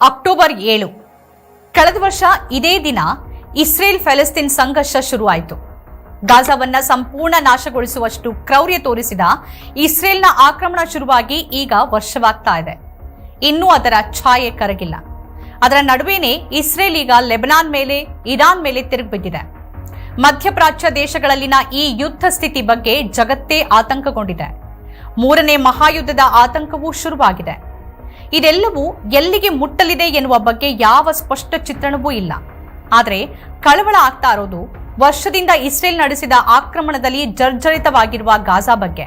October ಏಳು. ಕಳೆದ ವರ್ಷ ಇದೇ ದಿನ ಇಸ್ರೇಲ್ ಫೆಲಸ್ತೀನ್ ಸಂಘರ್ಷ ಶುರುವಾಯಿತು. ಗಾಜಾವನ್ನ ಸಂಪೂರ್ಣ ನಾಶಗೊಳಿಸುವಷ್ಟು ಕ್ರೌರ್ಯ ತೋರಿಸಿದ ಇಸ್ರೇಲ್ನ ಆಕ್ರಮಣ ಶುರುವಾಗಿ ಈಗ ವರ್ಷವಾಗ್ತಾ ಇದೆ. ಇನ್ನೂ ಅದರ ಛಾಯೆ ಕರಗಿಲ್ಲ. ಅದರ ನಡುವೆನೇ ಇಸ್ರೇಲ್ ಈಗ ಲೆಬನಾನ್ ಮೇಲೆ, ಇರಾನ್ ಮೇಲೆ ತಿರುಗಿಬಿದ್ದಿದೆ ಮಧ್ಯಪ್ರಾಚ್ಯ ದೇಶಗಳಲ್ಲಿನ ಈ ಯುದ್ಧ ಸ್ಥಿತಿ ಬಗ್ಗೆ ಜಗತ್ತೇ ಆತಂಕಗೊಂಡಿದೆ. ಮೂರನೇ ಮಹಾಯುದ್ಧದ ಆತಂಕವೂ ಶುರುವಾಗಿದೆ. ಇದೆಲ್ಲವೂ ಎಲ್ಲಿಗೆ ಮುಟ್ಟಲಿದೆ ಎನ್ನುವ ಬಗ್ಗೆ ಯಾವ ಸ್ಪಷ್ಟ ಚಿತ್ರಣವೂ ಇಲ್ಲ. ಆದರೆ ಕಳವಳ ಆಗ್ತಾ ಇರೋದು ವರ್ಷದಿಂದ ಇಸ್ರೇಲ್ ನಡೆಸಿದ ಆಕ್ರಮಣದಲ್ಲಿ ಜರ್ಜರಿತವಾಗಿರುವ ಗಾಜಾ ಬಗ್ಗೆ.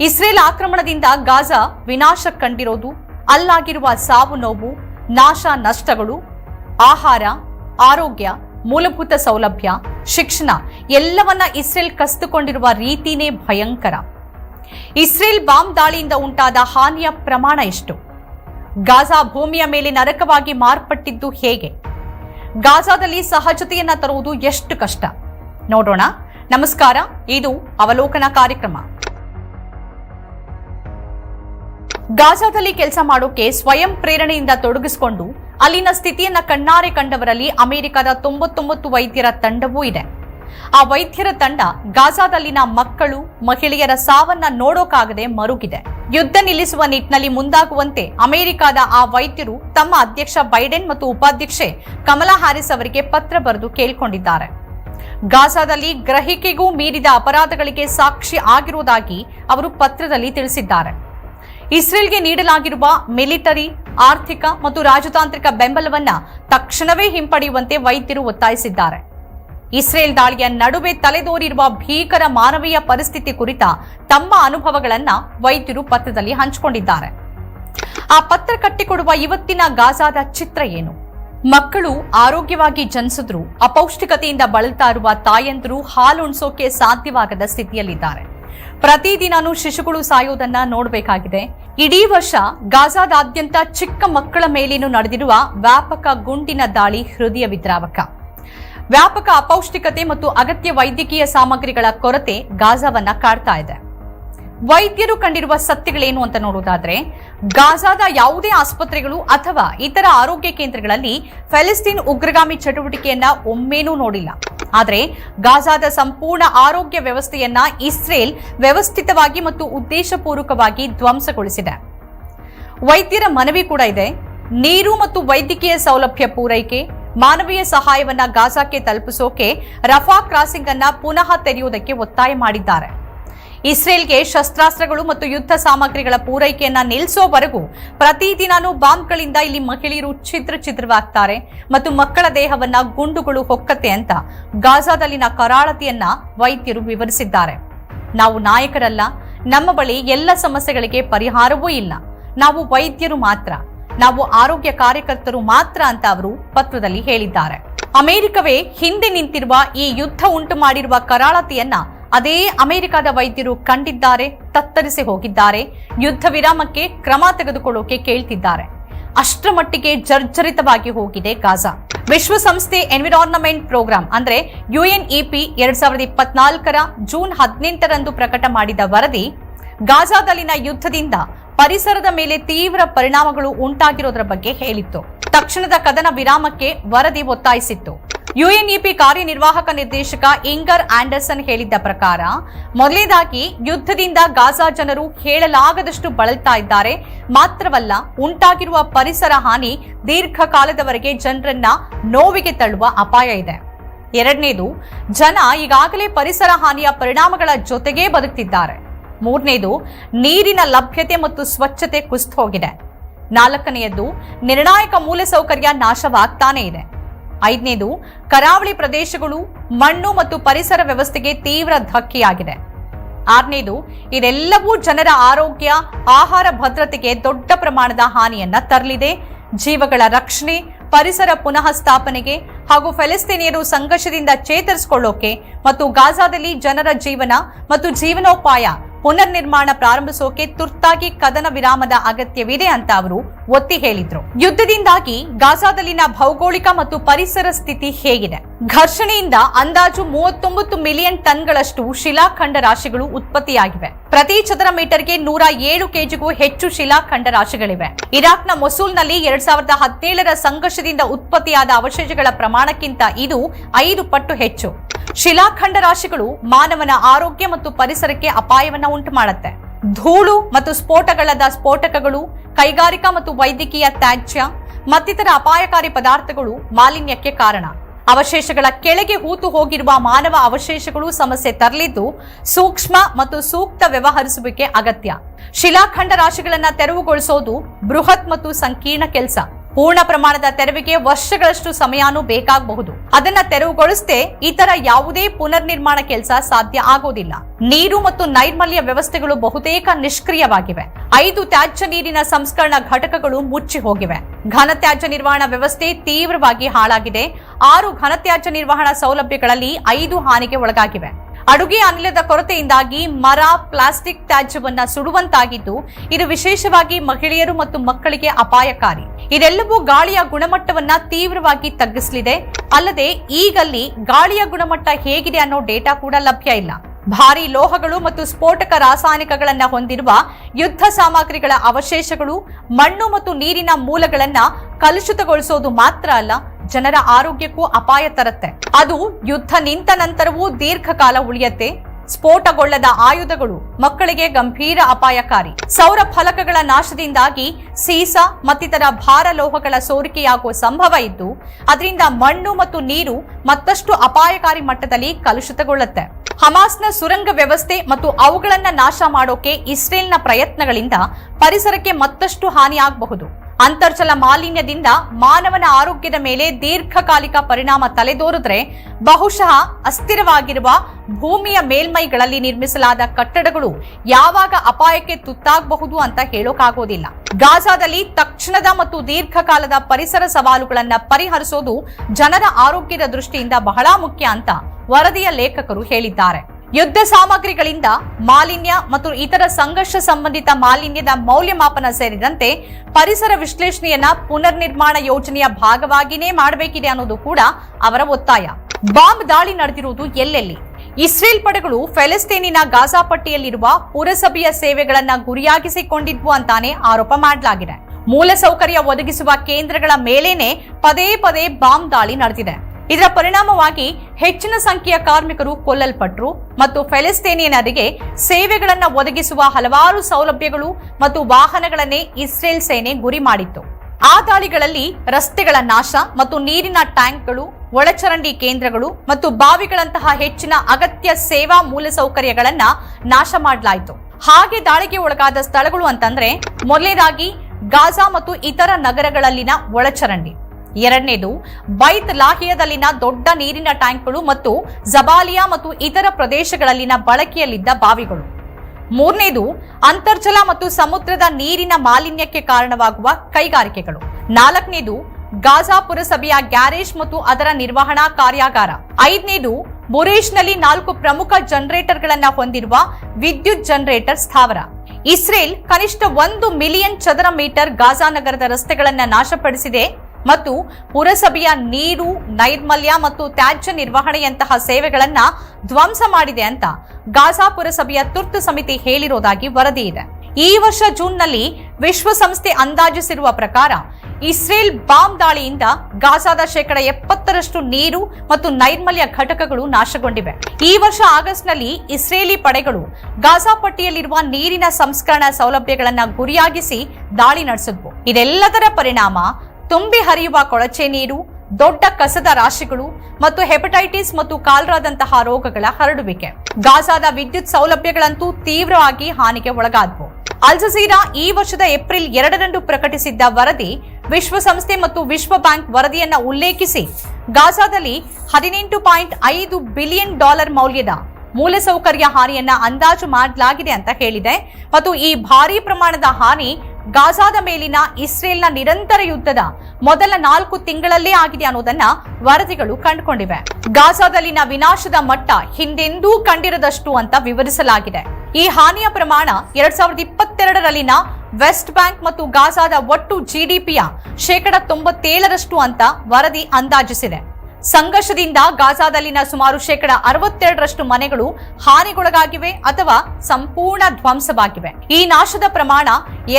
ಇಸ್ರೇಲ್ ಆಕ್ರಮಣದಿಂದ ಗಾಜಾ ವಿನಾಶ ಕಂಡಿರೋದು ಅಲ್ಲಾಗಿರುವ ಸಾವು ನೋವು, ನಾಶ ನಷ್ಟಗಳು, ಆಹಾರ, ಆರೋಗ್ಯ, ಮೂಲಭೂತ ಸೌಲಭ್ಯ, ಶಿಕ್ಷಣ ಎಲ್ಲವನ್ನ ಇಸ್ರೇಲ್ ಕಸಿದುಕೊಂಡಿರುವ ರೀತಿನೇ ಭಯಂಕರ. ಇಸ್ರೇಲ್ ಬಾಂಬ್ ದಾಳಿಯಿಂದ ಉಂಟಾದ ಹಾನಿಯ ಪ್ರಮಾಣ ಎಷ್ಟು? ಗಾಜಾ ಭೂಮಿಯ ಮೇಲೆ ನರಕವಾಗಿ ಮಾರ್ಪಟ್ಟಿದ್ದು ಹೇಗೆ? ಗಾಜಾದಲ್ಲಿ ಸಹಜತೆಯನ್ನ ತರುವುದು ಎಷ್ಟು ಕಷ್ಟ? ನೋಡೋಣ. ನಮಸ್ಕಾರ. ಇದು ಅವಲೋಕನ ಕಾರ್ಯಕ್ರಮ. ಗಾಜಾದಲ್ಲಿ ಕೆಲಸ ಮಾಡೋಕೆ ಸ್ವಯಂ ಪ್ರೇರಣೆಯಿಂದ ತೊಡಗಿಸಿಕೊಂಡು ಅಲ್ಲಿನ ಸ್ಥಿತಿಯನ್ನ ಕಣ್ಣಾರೆ ಕಂಡವರಲ್ಲಿ ಅಮೆರಿಕದ ತೊಂಬತ್ತೊಂಬತ್ತು ವೈದ್ಯರ ತಂಡವೂ ಇದೆ. ಆ ವೈದ್ಯರ ತಂಡ ಗಾಜಾದಲ್ಲಿನ ಮಕ್ಕಳು, ಮಹಿಳೆಯರ ಸಾವನ್ನ ನೋಡೋಕಾಗದೆ ಮರುಗಿದೆ. ಯುದ್ಧ ನಿಲ್ಲಿಸುವ ನಿಟ್ಟಿನಲ್ಲಿ ಮುಂದಾಗುವಂತೆ ಅಮೆರಿಕದ ಆ ವೈದ್ಯರು ತಮ್ಮ ಅಧ್ಯಕ್ಷ ಬೈಡೆನ್ ಮತ್ತು ಉಪಾಧ್ಯಕ್ಷೆ ಕಮಲಾ ಹ್ಯಾರಿಸ್ ಅವರಿಗೆ ಪತ್ರ ಬರೆದು ಕೇಳಿಕೊಂಡಿದ್ದಾರೆ. ಗಾಜಾದಲ್ಲಿ ಗ್ರಹಿಕೆಗೂ ಮೀರಿದ ಅಪರಾಧಗಳಿಗೆ ಸಾಕ್ಷಿ ಆಗಿರುವುದಾಗಿ ಅವರು ಪತ್ರದಲ್ಲಿ ತಿಳಿಸಿದ್ದಾರೆ. ಇಸ್ರೇಲ್ಗೆ ನೀಡಲಾಗಿರುವ ಮಿಲಿಟರಿ, ಆರ್ಥಿಕ ಮತ್ತು ರಾಜತಾಂತ್ರಿಕ ಬೆಂಬಲವನ್ನ ತಕ್ಷಣವೇ ಹಿಂಪಡೆಯುವಂತೆ ವೈದ್ಯರು ಒತ್ತಾಯಿಸಿದ್ದಾರೆ. ಇಸ್ರೇಲ್ ದಾಳಿಯ ನಡುವೆ ತಲೆದೋರಿರುವ ಭೀಕರ ಮಾನವೀಯ ಪರಿಸ್ಥಿತಿ ಕುರಿತ ತಮ್ಮ ಅನುಭವಗಳನ್ನ ವೈದ್ಯರು ಪತ್ರದಲ್ಲಿ ಹಂಚಿಕೊಂಡಿದ್ದಾರೆ. ಆ ಪತ್ರ ಕಟ್ಟಿಕೊಡುವ ಇವತ್ತಿನ ಗಾಜಾದ ಚಿತ್ರ ಏನು? ಮಕ್ಕಳು ಆರೋಗ್ಯವಾಗಿ ಜನಿಸಿದ್ರು, ಅಪೌಷ್ಟಿಕತೆಯಿಂದ ಬಳಲ್ತಾ ಇರುವ ತಾಯಂದಿರು ಹಾಲುಣಿಸೋಕೆ ಸಾಧ್ಯವಾಗದ ಸ್ಥಿತಿಯಲ್ಲಿದ್ದಾರೆ. ಪ್ರತಿದಿನಾನು ಶಿಶುಗಳು ಸಾಯೋದನ್ನ ನೋಡಬೇಕಾಗಿದೆ. ಇಡೀ ವರ್ಷ ಗಾಜಾದಾದ್ಯಂತ ಚಿಕ್ಕ ಮಕ್ಕಳ ಮೇಲೇನು ನಡೆದಿರುವ ವ್ಯಾಪಕ ಗುಂಡಿನ ದಾಳಿ ಹೃದಯ ವಿದ್ರಾವಕ. ವ್ಯಾಪಕ ಅಪೌಷ್ಟಿಕತೆ ಮತ್ತು ಅಗತ್ಯ ವೈದ್ಯಕೀಯ ಸಾಮಗ್ರಿಗಳ ಕೊರತೆ ಗಾಜಾವನ್ನ ಕಾಡ್ತಾ ಇದೆ. ವೈದ್ಯರು ಕಂಡಿರುವ ಸತ್ಯಗಳೇನು ಅಂತ ನೋಡುವುದಾದ್ರೆ, ಗಾಜಾದ ಯಾವುದೇ ಆಸ್ಪತ್ರೆಗಳು ಅಥವಾ ಇತರ ಆರೋಗ್ಯ ಕೇಂದ್ರಗಳಲ್ಲಿ ಫೆಲಿಸ್ತೀನ್ ಉಗ್ರಗಾಮಿ ಚಟುವಟಿಕೆಯನ್ನ ಒಮ್ಮೇನೂ ನೋಡಿಲ್ಲ. ಆದರೆ, ಗಾಜಾದ ಸಂಪೂರ್ಣ ಆರೋಗ್ಯ ವ್ಯವಸ್ಥೆಯನ್ನ ಇಸ್ರೇಲ್ ವ್ಯವಸ್ಥಿತವಾಗಿ ಮತ್ತು ಉದ್ದೇಶಪೂರ್ವಕವಾಗಿ ಧ್ವಂಸಗೊಳಿಸಿದೆ. ವೈದ್ಯರ ಮನವಿ ಕೂಡ ಇದೆ. ನೀರು ಮತ್ತು ವೈದ್ಯಕೀಯ ಸೌಲಭ್ಯ ಪೂರೈಕೆ ಮಾನವೀಯ ಸಹಾಯವನ್ನ ಗಾಜಾಕ್ಕೆ ತಲುಪಿಸೋಕೆ ರಫಾ ಕ್ರಾಸಿಂಗ್ ಅನ್ನ ಪುನಃ ತೆರೆಯುವುದಕ್ಕೆ ಒತ್ತಾಯ ಮಾಡಿದ್ದಾರೆ. ಇಸ್ರೇಲ್ಗೆ ಶಸ್ತ್ರಾಸ್ತ್ರಗಳು ಮತ್ತು ಯುದ್ಧ ಸಾಮಗ್ರಿಗಳ ಪೂರೈಕೆಯನ್ನ ನಿಲ್ಲಿಸೋವರೆಗೂ ಪ್ರತಿದಿನಾನೂ ಬಾಂಬ್ಗಳಿಂದ ಇಲ್ಲಿ ಮಹಿಳೆಯರು ಛಿದ್ರ ಛಿದ್ರವಾಗ್ತಾರೆ ಮತ್ತು ಮಕ್ಕಳ ದೇಹವನ್ನ ಗುಂಡುಗಳು ಹೊಕ್ಕತ್ತೆ ಅಂತ ಗಾಜಾದಲ್ಲಿನ ಕರಾಳತೆಯನ್ನ ವೈದ್ಯರು ವಿವರಿಸಿದ್ದಾರೆ. ನಾವು ನಾಯಕರಲ್ಲ, ನಮ್ಮ ಬಳಿ ಎಲ್ಲ ಸಮಸ್ಯೆಗಳಿಗೆ ಪರಿಹಾರವೂ ಇಲ್ಲ. ನಾವು ವೈದ್ಯರು ಮಾತ್ರ. ನಾವು ಆರೋಗ್ಯ ಕಾರ್ಯಕರ್ತರು ಮಾತ್ರ ಅಂತ ಅವರು ಪತ್ರದಲ್ಲಿ ಹೇಳಿದ್ದಾರೆ. ಅಮೆರಿಕವೇ ಹಿಂದೆ ನಿಂತಿರುವ ಈ ಯುದ್ಧ ಉಂಟು ಮಾಡಿರುವ ಕರಾಳತೆಯನ್ನ ಅದೇ ಅಮೆರಿಕದ ವೈದ್ಯರು ಕಂಡಿದ್ದಾರೆ, ತತ್ತರಿಸಿ ಹೋಗಿದ್ದಾರೆ, ಯುದ್ಧ ವಿರಾಮಕ್ಕೆ ಕ್ರಮ ತೆಗೆದುಕೊಳ್ಳೋಕೆ ಕೇಳ್ತಿದ್ದಾರೆ. ಅಷ್ಟರ ಮಟ್ಟಿಗೆ ಜರ್ಜರಿತವಾಗಿ ಹೋಗಿದೆ ಗಾಜಾ. ವಿಶ್ವಸಂಸ್ಥೆ ಎನ್ವಿರಾನ್ಮೆಂಟ್ ಪ್ರೋಗ್ರಾಂ ಅಂದ್ರೆ ಯುಎನ್ಇಪಿ ಎರಡ್ ಸಾವಿರದ ಇಪ್ಪತ್ನಾಲ್ಕರ ಜೂನ್ ಹದಿನೆಂಟರಂದು ಪ್ರಕಟ ಮಾಡಿದ ವರದಿ ಗಾಜಾದಲ್ಲಿನ ಯುದ್ಧದಿಂದ ಪರಿಸರದ ಮೇಲೆ ತೀವ್ರ ಪರಿಣಾಮಗಳು ಉಂಟಾಗಿರೋದ್ರ ಬಗ್ಗೆ ಹೇಳಿತ್ತು. ತಕ್ಷಣದ ಕದನ ವಿರಾಮಕ್ಕೆ ವರದಿ ಒತ್ತಾಯಿಸಿತ್ತು. ಯುಎನ್ಇಪಿ ಕಾರ್ಯನಿರ್ವಾಹಕ ನಿರ್ದೇಶಕ ಇಂಗರ್ ಆಂಡರ್ಸನ್ ಹೇಳಿದ್ದ ಪ್ರಕಾರ ಮೊದಲನೇದಾಗಿ ಯುದ್ಧದಿಂದ ಗಾಜಾ ಜನರು ಹೇಳಲಾಗದಷ್ಟು ಬಳಲ್ತಾ ಇದ್ದಾರೆ. ಮಾತ್ರವಲ್ಲ, ಉಂಟಾಗಿರುವ ಪರಿಸರ ಹಾನಿ ದೀರ್ಘಕಾಲದವರೆಗೆ ಜನರನ್ನ ನೋವಿಗೆ ತಳ್ಳುವ ಅಪಾಯ ಇದೆ. ಎರಡನೇದು, ಜನ ಈಗಾಗಲೇ ಪರಿಸರ ಹಾನಿಯ ಪರಿಣಾಮಗಳ ಜೊತೆಗೇ ಬದುಕ್ತಿದ್ದಾರೆ. ಮೂರನೇದು, ನೀರಿನ ಲಭ್ಯತೆ ಮತ್ತು ಸ್ವಚ್ಛತೆ ಕುಸಿದು ಹೋಗಿದೆ ನಾಲ್ಕನೆಯದು, ನಿರ್ಣಾಯಕ ಮೂಲಸೌಕರ್ಯ ನಾಶವಾಗ್ತಾನೇ ಇದೆ. ಐದನೇದು, ಕರಾವಳಿ ಪ್ರದೇಶಗಳು ಮಣ್ಣು ಮತ್ತು ಪರಿಸರ ವ್ಯವಸ್ಥೆಗೆ ತೀವ್ರ ಧಕ್ಕೆಯಾಗಿದೆ. ಆರನೇದು, ಇದೆಲ್ಲವೂ ಜನರ ಆರೋಗ್ಯ, ಆಹಾರ ಭದ್ರತೆಗೆ ದೊಡ್ಡ ಪ್ರಮಾಣದ ಹಾನಿಯನ್ನ ತರಲಿದೆ. ಜೀವಗಳ ರಕ್ಷಣೆ, ಪರಿಸರ ಪುನಃ ಸ್ಥಾಪನೆಗೆ ಹಾಗೂ ಫೆಲಿಸ್ತೀನಿಯರು ಸಂಘರ್ಷದಿಂದ ಚೇತರಿಸಿಕೊಳ್ಳೋಕೆ ಮತ್ತು ಗಾಜಾದಲ್ಲಿ ಜನರ ಜೀವನ ಮತ್ತು ಜೀವನೋಪಾಯ ಪುನರ್ ನಿರ್ಮಾಣ ಪ್ರಾರಂಭಿಸೋಕೆ ತುರ್ತಾಗಿ ಕದನ ವಿರಾಮದ ಅಗತ್ಯವಿದೆ ಅಂತ ಅವರು ಒತ್ತಿ ಹೇಳಿದ್ರು. ಯುದ್ಧದಿಂದಾಗಿ ಗಾಜಾದಲ್ಲಿನ ಭೌಗೋಳಿಕ ಮತ್ತು ಪರಿಸರ ಸ್ಥಿತಿ ಹೇಗಿದೆ. ಘರ್ಷಣೆಯಿಂದ ಅಂದಾಜು ಮೂವತ್ತೊಂಬತ್ತು ಮಿಲಿಯನ್ ಟನ್ಗಳಷ್ಟು ಶಿಲಾಖಂಡ ರಾಶಿಗಳು ಉತ್ಪತ್ತಿಯಾಗಿವೆ. ಪ್ರತಿ ಚದರ ಮೀಟರ್ಗೆ ನೂರ ಏಳು ಕೆಜಿಗೂ ಹೆಚ್ಚು ಶಿಲಾಖಂಡ ರಾಶಿಗಳಿವೆ. ಇರಾಕ್ನ ಮೊಸೂಲ್ನಲ್ಲಿ ಎರಡ್ ಸಾವಿರದ ಹದಿನೇಳರ ಸಂಘರ್ಷದಿಂದ ಉತ್ಪತ್ತಿಯಾದ ಅವಶೇಷಗಳ ಪ್ರಮಾಣಕ್ಕಿಂತ ಇದು ಐದು ಪಟ್ಟು ಹೆಚ್ಚು. ಶಿಲಾಖಂಡ ರಾಶಿಗಳು ಮಾನವನ ಆರೋಗ್ಯ ಮತ್ತು ಪರಿಸರಕ್ಕೆ ಅಪಾಯವನ್ನ ಉಂಟು ಮಾಡುತ್ತೆ ಧೂಳು ಮತ್ತು ಸ್ಫೋಟಗಳಾದ ಸ್ಫೋಟಕಗಳು, ಕೈಗಾರಿಕಾ ಮತ್ತು ವೈದ್ಯಕೀಯ ತ್ಯಾಜ್ಯ ಮತ್ತಿತರ ಅಪಾಯಕಾರಿ ಪದಾರ್ಥಗಳು ಮಾಲಿನ್ಯಕ್ಕೆ ಕಾರಣ. ಅವಶೇಷಗಳ ಕೆಳಗೆ ಹೂತು ಹೋಗಿರುವ ಮಾನವ ಅವಶೇಷಗಳು ಸಮಸ್ಯೆ ತರಲಿದ್ದು ಸೂಕ್ಷ್ಮ ಮತ್ತು ಸೂಕ್ತ ವ್ಯವಹರಿಸುವಿಕೆ ಅಗತ್ಯ. ಶಿಲಾಖಂಡ ರಾಶಿಗಳನ್ನ ತೆರವುಗೊಳಿಸೋದು ಬೃಹತ್ ಮತ್ತು ಸಂಕೀರ್ಣ ಕೆಲಸ. ಪೂರ್ಣ ಪ್ರಮಾಣದ ತೆರವಿಗೆ ವರ್ಷಗಳಷ್ಟು ಸಮಯನೂ ಬೇಕಾಗಬಹುದು. ಅದನ್ನ ತೆರವುಗೊಳಿಸದೆ ಇತರ ಯಾವುದೇ ಪುನರ್ ನಿರ್ಮಾಣ ಕೆಲಸ ಸಾಧ್ಯ ಆಗೋದಿಲ್ಲ. ನೀರು ಮತ್ತು ನೈರ್ಮಲ್ಯ ವ್ಯವಸ್ಥೆಗಳು ಬಹುತೇಕ ನಿಷ್ಕ್ರಿಯವಾಗಿವೆ. ಐದು ತ್ಯಾಜ್ಯ ನೀರಿನ ಸಂಸ್ಕರಣಾ ಘಟಕಗಳು ಮುಚ್ಚಿ ಹೋಗಿವೆ. ಘನತ್ಯಾಜ್ಯ ನಿರ್ವಹಣಾ ವ್ಯವಸ್ಥೆ ತೀವ್ರವಾಗಿ ಹಾಳಾಗಿದೆ. ಆರು ಘನತ್ಯಾಜ್ಯ ನಿರ್ವಹಣಾ ಸೌಲಭ್ಯಗಳಲ್ಲಿ ಐದು ಹಾನಿಗೆ ಒಳಗಾಗಿವೆ. ಅಡುಗೆ ಅನಿಲದ ಕೊರತೆಯಿಂದಾಗಿ ಮರ, ಪ್ಲಾಸ್ಟಿಕ್ ತ್ಯಾಜ್ಯವನ್ನ ಸುಡುವಂತಾಗಿದ್ದು, ಇದು ವಿಶೇಷವಾಗಿ ಮಹಿಳೆಯರು ಮತ್ತು ಮಕ್ಕಳಿಗೆ ಅಪಾಯಕಾರಿ. ಇದೆಲ್ಲವೂ ಗಾಳಿಯ ಗುಣಮಟ್ಟವನ್ನ ತೀವ್ರವಾಗಿ ತಗ್ಗಿಸಲಿದೆ. ಅಲ್ಲದೆ ಈಗಲ್ಲಿ ಗಾಳಿಯ ಗುಣಮಟ್ಟ ಹೇಗಿದೆ ಅನ್ನೋ ಡೇಟಾ ಕೂಡ ಲಭ್ಯ ಇಲ್ಲ. ಭಾರಿ ಲೋಹಗಳು ಮತ್ತು ಸ್ಫೋಟಕ ರಾಸಾಯನಿಕಗಳನ್ನ ಹೊಂದಿರುವ ಯುದ್ಧ ಸಾಮಗ್ರಿಗಳ ಅವಶೇಷಗಳು ಮಣ್ಣು ಮತ್ತು ನೀರಿನ ಮೂಲಗಳನ್ನ ಕಲುಷಿತಗೊಳಿಸೋದು ಮಾತ್ರ ಅಲ್ಲ ಜನರ ಆರೋಗ್ಯಕ್ಕೂ ಅಪಾಯ ತರುತ್ತೆ. ಅದು ಯುದ್ಧ ನಿಂತ ನಂತರವೂ ದೀರ್ಘಕಾಲ ಉಳಿಯತ್ತೆ. ಸ್ಫೋಟಗೊಳ್ಳದ ಆಯುಧಗಳು ಮಕ್ಕಳಿಗೆ ಗಂಭೀರ ಅಪಾಯಕಾರಿ. ಸೌರ ಫಲಕಗಳ ನಾಶದಿಂದಾಗಿ ಸೀಸ ಮತ್ತಿತರ ಭಾರ ಲೋಹಗಳ ಸೋರಿಕೆಯಾಗುವ ಸಂಭವ ಇದ್ದು, ಅದರಿಂದ ಮಣ್ಣು ಮತ್ತು ನೀರು ಮತ್ತಷ್ಟು ಅಪಾಯಕಾರಿ ಮಟ್ಟದಲ್ಲಿ ಕಲುಷಿತಗೊಳ್ಳುತ್ತೆ. ಹಮಾಸ್ನ ಸುರಂಗ ವ್ಯವಸ್ಥೆ ಮತ್ತು ಅವುಗಳನ್ನ ನಾಶ ಮಾಡೋಕೆ ಇಸ್ರೇಲ್ನ ಪ್ರಯತ್ನಗಳಿಂದ ಪರಿಸರಕ್ಕೆ ಮತ್ತಷ್ಟು ಹಾನಿಯಾಗಬಹುದು. ಅಂತರ್ಜಲ ಮಾಲಿನ್ಯದಿಂದ ಮಾನವನ ಆರೋಗ್ಯದ ಮೇಲೆ ದೀರ್ಘಕಾಲಿಕ ಪರಿಣಾಮ ತಲೆದೋರಿದ್ರೆ ಬಹುಶಃ ಅಸ್ಥಿರವಾಗಿರುವ ಭೂಮಿಯ ಮೇಲ್ಮೈಗಳಲ್ಲಿ ನಿರ್ಮಿಸಲಾದ ಕಟ್ಟಡಗಳು ಯಾವಾಗ ಅಪಾಯಕ್ಕೆ ತುತ್ತಾಗಬಹುದು ಅಂತ ಹೇಳೋಕಾಗೋದಿಲ್ಲ. ಗಾಜಾದಲ್ಲಿ ತಕ್ಷಣದ ಮತ್ತು ದೀರ್ಘಕಾಲದ ಪರಿಸರ ಸವಾಲುಗಳನ್ನ ಪರಿಹರಿಸೋದು ಜನರ ಆರೋಗ್ಯದ ದೃಷ್ಟಿಯಿಂದ ಬಹಳ ಮುಖ್ಯ ಅಂತ ವರದಿಯ ಲೇಖಕರು ಹೇಳಿದ್ದಾರೆ. ಯುದ್ಧ ಸಾಮಗ್ರಿಗಳಿಂದ ಮಾಲಿನ್ಯ ಮತ್ತು ಇತರ ಸಂಘರ್ಷ ಸಂಬಂಧಿತ ಮಾಲಿನ್ಯದ ಮೌಲ್ಯಮಾಪನ ಸೇರಿದಂತೆ ಪರಿಸರ ವಿಶ್ಲೇಷಣೆಯನ್ನ ಪುನರ್ ನಿರ್ಮಾಣ ಯೋಜನೆಯ ಭಾಗವಾಗಿನೇ ಮಾಡಬೇಕಿದೆ ಅನ್ನೋದು ಕೂಡ ಅವರ ಒತ್ತಾಯ. ಬಾಂಬ್ ದಾಳಿ ನಡೆದಿರುವುದು ಎಲ್ಲೆಲ್ಲಿ? ಇಸ್ರೇಲ್ ಪಡೆಗಳು ಫೆಲಿಸ್ತೀನಿನ ಗಾಜಾ ಪಟ್ಟಿಯಲ್ಲಿರುವ ಪುರಸಭೆಯ ಸೇವೆಗಳನ್ನ ಗುರಿಯಾಗಿಸಿಕೊಂಡಿದ್ವು ಅಂತಾನೆ ಆರೋಪ ಮಾಡಲಾಗಿದೆ. ಮೂಲಸೌಕರ್ಯ ಒದಗಿಸುವ ಕೇಂದ್ರಗಳ ಮೇಲೇನೆ ಪದೇ ಪದೇ ಬಾಂಬ್ ದಾಳಿ ನಡೆದಿದೆ. ಇದರ ಪರಿಣಾಮವಾಗಿ ಹೆಚ್ಚಿನ ಸಂಖ್ಯೆಯ ಕಾರ್ಮಿಕರು ಕೊಲ್ಲಲ್ಪಟ್ಟರು ಮತ್ತು ಫೆಲೆಸ್ತೇನಿಯನರಿಗೆ ಸೇವೆಗಳನ್ನು ಒದಗಿಸುವ ಹಲವಾರು ಸೌಲಭ್ಯಗಳು ಮತ್ತು ವಾಹನಗಳನ್ನೇ ಇಸ್ರೇಲ್ ಸೇನೆ ಗುರಿ ಮಾಡಿತ್ತು. ಆ ದಾಳಿಗಳಲ್ಲಿ ರಸ್ತೆಗಳ ನಾಶ ಮತ್ತು ನೀರಿನ ಟ್ಯಾಂಕ್ಗಳು, ಒಳಚರಂಡಿ ಕೇಂದ್ರಗಳು ಮತ್ತು ಬಾವಿಗಳಂತಹ ಹೆಚ್ಚಿನ ಅಗತ್ಯ ಸೇವಾ ಮೂಲಸೌಕರ್ಯಗಳನ್ನ ನಾಶ ಮಾಡಲಾಯಿತು. ಹಾಗೆ ದಾಳಿಗೆ ಒಳಗಾದ ಸ್ಥಳಗಳು ಅಂತಂದ್ರೆ ಮೊದಲನೇದಾಗಿ ಗಾಜಾ ಮತ್ತು ಇತರ ನಗರಗಳಲ್ಲಿನ ಒಳಚರಂಡಿ. ಎರಡನೇದು, ಬೈತ್ ಲಾಹಿಯಾದಲ್ಲಿನ ದೊಡ್ಡ ನೀರಿನ ಟ್ಯಾಂಕ್ಗಳು ಮತ್ತು ಜಬಾಲಿಯಾ ಮತ್ತು ಇತರ ಪ್ರದೇಶಗಳಲ್ಲಿನ ಬಳಕೆಯಲ್ಲಿದ್ದ ಬಾವಿಗಳು. ಮೂರನೇದು, ಅಂತರ್ಜಲ ಮತ್ತು ಸಮುದ್ರದ ನೀರಿನ ಮಾಲಿನ್ಯಕ್ಕೆ ಕಾರಣವಾಗುವ ಕೈಗಾರಿಕೆಗಳು. ನಾಲ್ಕನೇದು, ಗಾಜಾ ಪುರಸಭೆಯ ಗ್ಯಾರೇಜ್ ಮತ್ತು ಅದರ ನಿರ್ವಹಣಾ ಕಾರ್ಯಾಗಾರ. ಐದನೇದು ಬುರೇಶ್ನಲ್ಲಿ ನಾಲ್ಕು ಪ್ರಮುಖ ಜನರೇಟರ್ಗಳನ್ನು ಹೊಂದಿರುವ ವಿದ್ಯುತ್ ಜನರೇಟರ್ ಸ್ಥಾವರ. ಇಸ್ರೇಲ್ ಕನಿಷ್ಠ ಒಂದು ಮಿಲಿಯನ್ ಚದರ ಮೀಟರ್ ಗಾಜಾ ನಗರದ ರಸ್ತೆಗಳನ್ನು ನಾಶಪಡಿಸಿದೆ. ಮತ್ತು ಪುರಸಭೆಯ ನೀರು, ನೈರ್ಮಲ್ಯ ಮತ್ತು ತ್ಯಾಜ್ಯ ನಿರ್ವಹಣೆಯಂತಹ ಸೇವೆಗಳನ್ನ ಧ್ವಂಸ ಮಾಡಿದೆ ಅಂತ ಗಾಜಾ ಪುರಸಭೆಯ ತುರ್ತು ಸಮಿತಿ ಹೇಳಿರೋದಾಗಿ ವರದಿ ಇದೆ. ಈ ವರ್ಷ ಜೂನ್ನಲ್ಲಿ ವಿಶ್ವಸಂಸ್ಥೆ ಅಂದಾಜಿಸಿರುವ ಪ್ರಕಾರ ಇಸ್ರೇಲ್ ಬಾಂಬ್ ದಾಳಿಯಿಂದ ಗಾಜಾದ ಶೇಕಡ ಎಪ್ಪತ್ತರಷ್ಟು ನೀರು ಮತ್ತು ನೈರ್ಮಲ್ಯ ಘಟಕಗಳು ನಾಶಗೊಂಡಿವೆ. ಈ ವರ್ಷ ಆಗಸ್ಟ್ನಲ್ಲಿ ಇಸ್ರೇಲಿ ಪಡೆಗಳು ಗಾಜಾ ಪಟ್ಟಿಯಲ್ಲಿರುವ ನೀರಿನ ಸಂಸ್ಕರಣಾ ಸೌಲಭ್ಯಗಳನ್ನು ಗುರಿಯಾಗಿಸಿ ದಾಳಿ ನಡೆಸಿದ್ವು. ಇದೆಲ್ಲದರ ಪರಿಣಾಮ ತುಂಬಿ ಹರಿಯುವ ಕೊಳಚೆ ನೀರು, ದೊಡ್ಡ ಕಸದ ರಾಶಿಗಳು ಮತ್ತು ಹೆಪಟೈಟಿಸ್ ಮತ್ತು ಕಾಲ್ರಾದಂತಹ ರೋಗಗಳ ಹರಡುವಿಕೆ. ಗಾಜಾದ ವಿದ್ಯುತ್ ಸೌಲಭ್ಯಗಳಂತೂ ತೀವ್ರವಾಗಿ ಹಾನಿಗೆ ಒಳಗಾದವು. ಅಲ್ ಜಜೀರಾ ಈ ವರ್ಷದ ಏಪ್ರಿಲ್ ಎರಡರಂದು ಪ್ರಕಟಿಸಿದ್ದ ವರದಿ ವಿಶ್ವಸಂಸ್ಥೆ ಮತ್ತು ವಿಶ್ವ ಬ್ಯಾಂಕ್ ವರದಿಯನ್ನ ಉಲ್ಲೇಖಿಸಿ, ಗಾಜಾದಲ್ಲಿ ಹದಿನೆಂಟು ಪಾಯಿಂಟ್ ಐದು ಬಿಲಿಯನ್ ಡಾಲರ್ ಮೌಲ್ಯದ ಮೂಲಸೌಕರ್ಯ ಹಾನಿಯನ್ನ ಅಂದಾಜು ಮಾಡಲಾಗಿದೆ ಅಂತ ಹೇಳಿದೆ. ಮತ್ತು ಈ ಭಾರಿ ಪ್ರಮಾಣದ ಹಾನಿ ಗಾಜಾದ ಮೇಲಿನ ಇಸ್ರೇಲ್ನ ನಿರಂತರ ಯುದ್ಧದ ಮೊದಲ ನಾಲ್ಕು ತಿಂಗಳಲ್ಲೇ ಆಗಿದೆ ಅನ್ನೋದನ್ನ ವರದಿಗಳು ಕಂಡುಕೊಂಡಿವೆ. ಗಾಜಾದಲ್ಲಿನ ವಿನಾಶದ ಮಟ್ಟ ಹಿಂದೆಂದೂ ಕಂಡಿರದಷ್ಟು ಅಂತ ವಿವರಿಸಲಾಗಿದೆ. ಈ ಹಾನಿಯ ಪ್ರಮಾಣ ಎರಡ್ ಸಾವಿರದ ಇಪ್ಪತ್ತೆರಡರಲ್ಲಿನ ವೆಸ್ಟ್ ಬ್ಯಾಂಕ್ ಮತ್ತು ಗಾಜಾದ ಒಟ್ಟು ಜಿಡಿಪಿಯ ಶೇಕಡ ತೊಂಬತ್ತೇಳರಷ್ಟು ಅಂತ ವರದಿ ಅಂದಾಜಿಸಿದೆ. ಸಂಘರ್ಷದಿಂದ ಗಾಜಾದಲ್ಲಿನ ಸುಮಾರು ಶೇಕಡ ಅರವತ್ತೆರಡರಷ್ಟು ಮನೆಗಳು ಹಾನಿಗೊಳಗಾಗಿವೆ ಅಥವಾ ಸಂಪೂರ್ಣ ಧ್ವಂಸವಾಗಿವೆ. ಈ ನಾಶದ ಪ್ರಮಾಣ